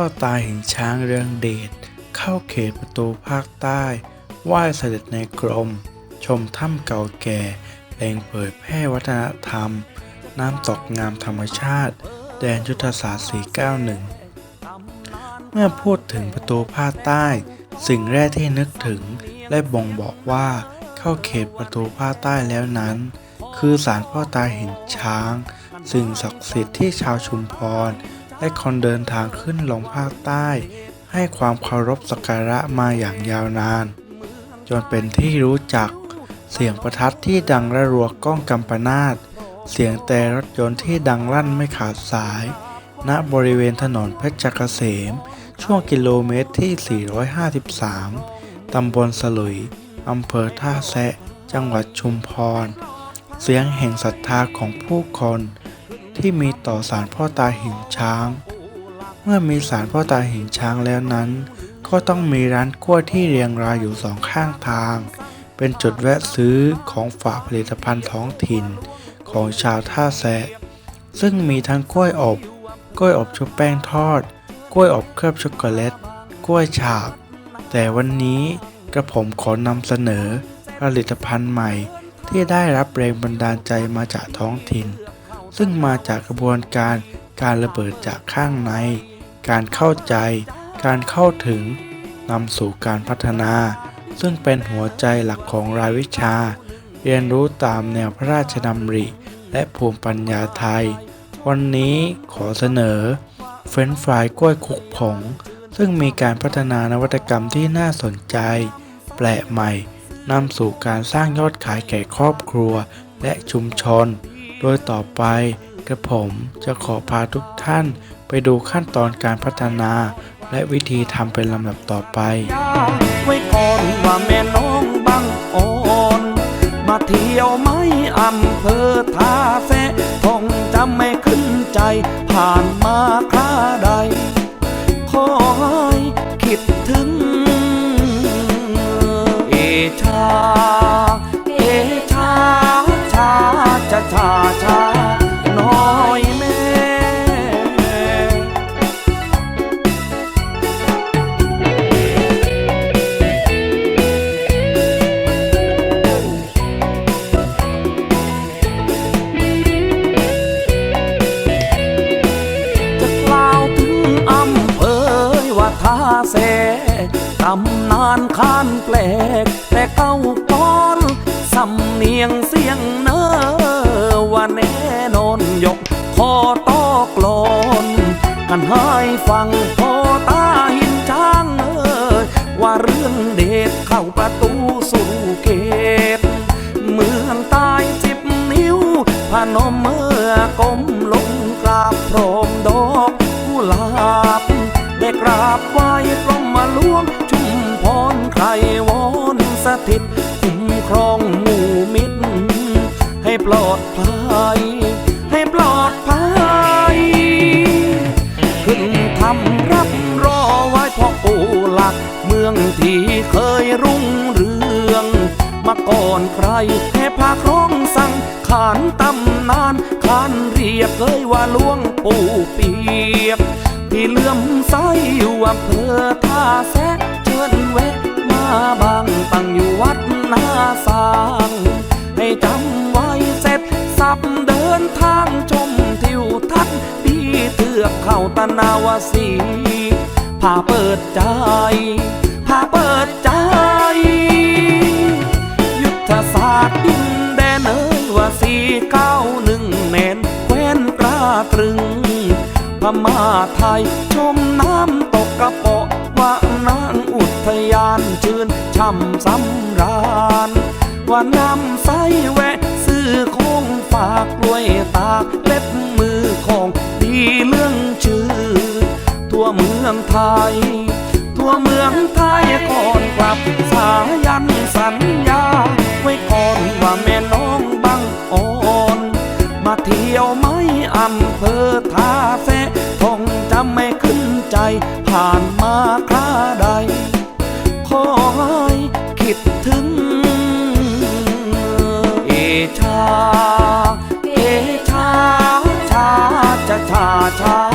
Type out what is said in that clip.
พ่อตาหินช้างเรืองเดชเข้าเขตประตูภาคใต้ไหว้เสด็จในกรม ชมถ้ำเก่าแก่แหล่งเผยแพร่วัฒนธรรม น้ำตกงามธรรมชาติ แดนยุทธศาสตร์ 491 เมื่อพูดถึงประตูภาคใต้ สิ่งแรกที่นึกถึงและบ่งบอกว่าเข้าเขตประตูภาคใต้แล้วนั้น คือศาลพ่อตาเหินช้าง สิ่งศักดิ์สิทธิ์ที่ชาวชุมพร และคนเดินทางขึ้นลงภาคใต้ ให้ความเคารพสักการะมาอย่างยาวนาน จนเป็นที่รู้จัก เสียงประทัดที่ดังระรัวก้องกำปนาตเสียงแต่รถยนต์ที่ดังลั่นไม่ขาดสาย ณบริเวณถนนเพชรเกษม ช่วงกิโลเมตรที่ 453 ตำบลสลุย อำเภอท่าแซะ จังหวัดชุมพร เสียงแห่งศรัทธาของผู้คน ที่มีต่อสารพ่อตาหินช้าง เมื่อมีสารพ่อตาหินช้างแล้วนั้น ก็ต้องมีร้านกล้วยที่เรียงรายอยู่สองข้างทาง เป็นจุดแวะซื้อของฝากผลิตภัณฑ์ท้องถิ่นของชาวท่าแซะซึ่งมีทั้งกล้วยอบกล้วยอบชุบแป้งทอด กล้วยอบเคลือบช็อกโกแลต กล้วยฉาบ แต่วันนี้กระผมขอนำเสนอผลิตภัณฑ์ใหม่ที่ได้รับแรงบันดาลใจมาจากท้องถิ่น ซึ่งมาจากกระบวนการการระเบิดจากข้างใน การเข้าใจ การเข้าถึงนำสู่การพัฒนา ซึ่งเป็นหัวใจหลักของรายวิชา เรียนรู้ตามแนวพระราชดำริ และภูมิปัญญาไทย วันนี้ขอเสนอ เฟรนฟรายกล้วยคุกผง ซึ่งมีการพัฒนานวัตกรรมที่น่าสนใจ แปลกใหม่นำสู่การสร้างยอดขายแก่ครอบครัวและชุมชน โดยต่อไปกระผมจะขอพาทุกท่านไปดูขั้นตอนการพัฒนา และวิธีทำเป็นลำดับต่อไป ไว้ก่อนว่าแม่น้องบังอ่อน มาเที่ยวไม่อำเภอท่าแซะคงจำไม่ขึ้นใจ ผ่านมาคราใดาท่าแสตำนานขานแปลกแต่เก้าก้อนสำเนียงเสียงเนอว่าแน่นอนยกคอตอกลอนกันให้ฟังพอตาหินช้างเอยว่าเรื่องเด็ดเข้าประตูสู่เกตเมืองใต้สิบนิ้วพนมเมื่อกลมลงกราบพร้อมดอกกุหลาบ กรมมาหลวงชุมพรใครวอนสถิตคุ้มครองหมู่มิตร ให้ปลอดภัย ให้ปลอดภัย ขึ้นทำรับรอไว้พ่อปู่หลัก เมืองที่เคยรุ่งเรือง มาก่อนใครให้พาครองสั่งขานตำนานขานเรียกเอ้ยว่าหลวงปู่เปียก ที่เลื่อมใสอยู่อำเภอท่าแซะเชิญแวะมาบางตั้งอยู่วัดนาสาง ให้จำไว้เสร็จสับเดินทางชมทิวทัศน์ดีเทือกเข้าตะนาวสีพาเปิดใจพาเปิดใจ ยุทธศาสตร์ดินแดนเอ่ยว่าสีเก้าหนึ่งแมนแคว้นกล้าตรึง ม่าไทย ชมน้ำตกกระเปาะว่านางอุทยานชื่นช่ำสำราญว่าน้ำใสแวะ ซื้อของฝากกล้วยตากเล็บมือของดีเรื่องชื่อ ทั่วเมืองไทย ผ่านมาคราใด ขอให้คิดถึง เอชา เอชาชาจะชาชา